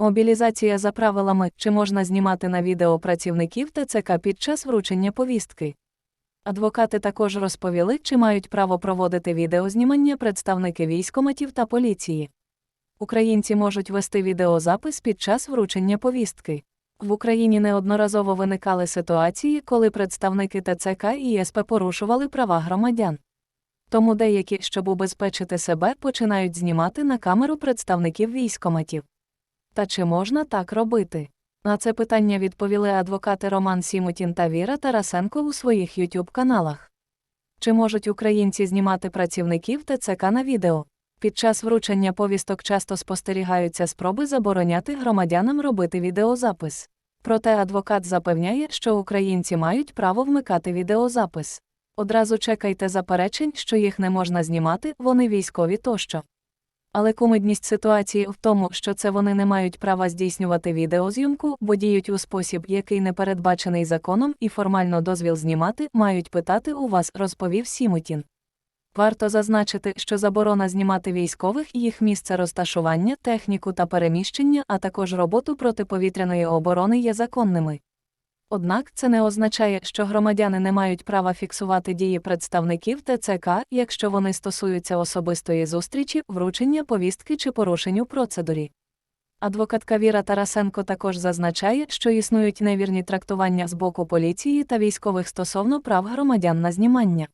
Мобілізація за правилами, чи можна знімати на відео працівників ТЦК під час вручення повістки. Адвокати також розповіли, чи мають право проводити відеознімання представники військоматів та поліції. Українці можуть вести відеозапис під час вручення повістки. В Україні неодноразово виникали ситуації, коли представники ТЦК і СП порушували права громадян. Тому деякі, щоб убезпечити себе, починають знімати на камеру представників військоматів. Та чи можна так робити? На це питання відповіли адвокати Роман Сімутін та Віра Тарасенко у своїх YouTube каналах. Чи можуть українці знімати працівників ТЦК на відео? Під час вручення повісток часто спостерігаються спроби забороняти громадянам робити відеозапис. Проте адвокат запевняє, що українці мають право вмикати відеозапис. Одразу чекайте заперечень, що їх не можна знімати, вони військові тощо. Але кумедність ситуації в тому, що це вони не мають права здійснювати відеозйомку, бо діють у спосіб, який не передбачений законом, і формально дозвіл знімати мають питати у вас, розповів Сімутін. Варто зазначити, що заборона знімати військових, їх місце розташування, техніку та переміщення, а також роботу протиповітряної оборони є законними. Однак це не означає, що громадяни не мають права фіксувати дії представників ТЦК, якщо вони стосуються особистої зустрічі, вручення повістки чи порушенню процедурі. Адвокатка Віра Тарасенко також зазначає, що існують невірні трактування з боку поліції та військових стосовно прав громадян на знімання.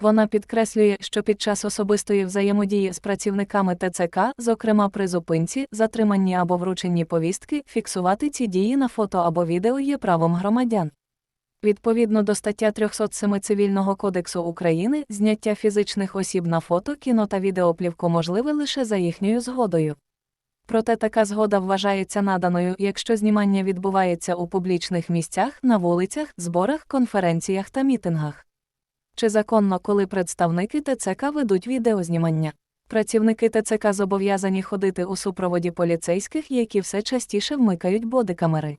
Вона підкреслює, що під час особистої взаємодії з працівниками ТЦК, зокрема при зупинці, затриманні або врученні повістки, фіксувати ці дії на фото або відео є правом громадян. Відповідно до стаття 307 Цивільного кодексу України, зняття фізичних осіб на фото, кіно та відеоплівку можливе лише за їхньою згодою. Проте така згода вважається наданою, якщо знімання відбувається у публічних місцях, на вулицях, зборах, конференціях та мітингах. Чи законно, коли представники ТЦК ведуть відеознімання? Працівники ТЦК зобов'язані ходити у супроводі поліцейських, які все частіше вмикають бодикамери.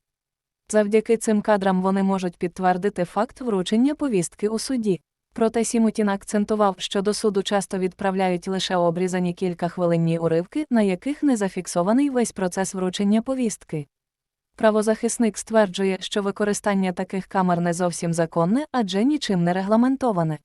Завдяки цим кадрам вони можуть підтвердити факт вручення повістки у суді. Проте Сімутін акцентував, що до суду часто відправляють лише обрізані кількахвилинні уривки, на яких не зафіксований весь процес вручення повістки. Правозахисник стверджує, що використання таких камер не зовсім законне, адже нічим не регламентоване.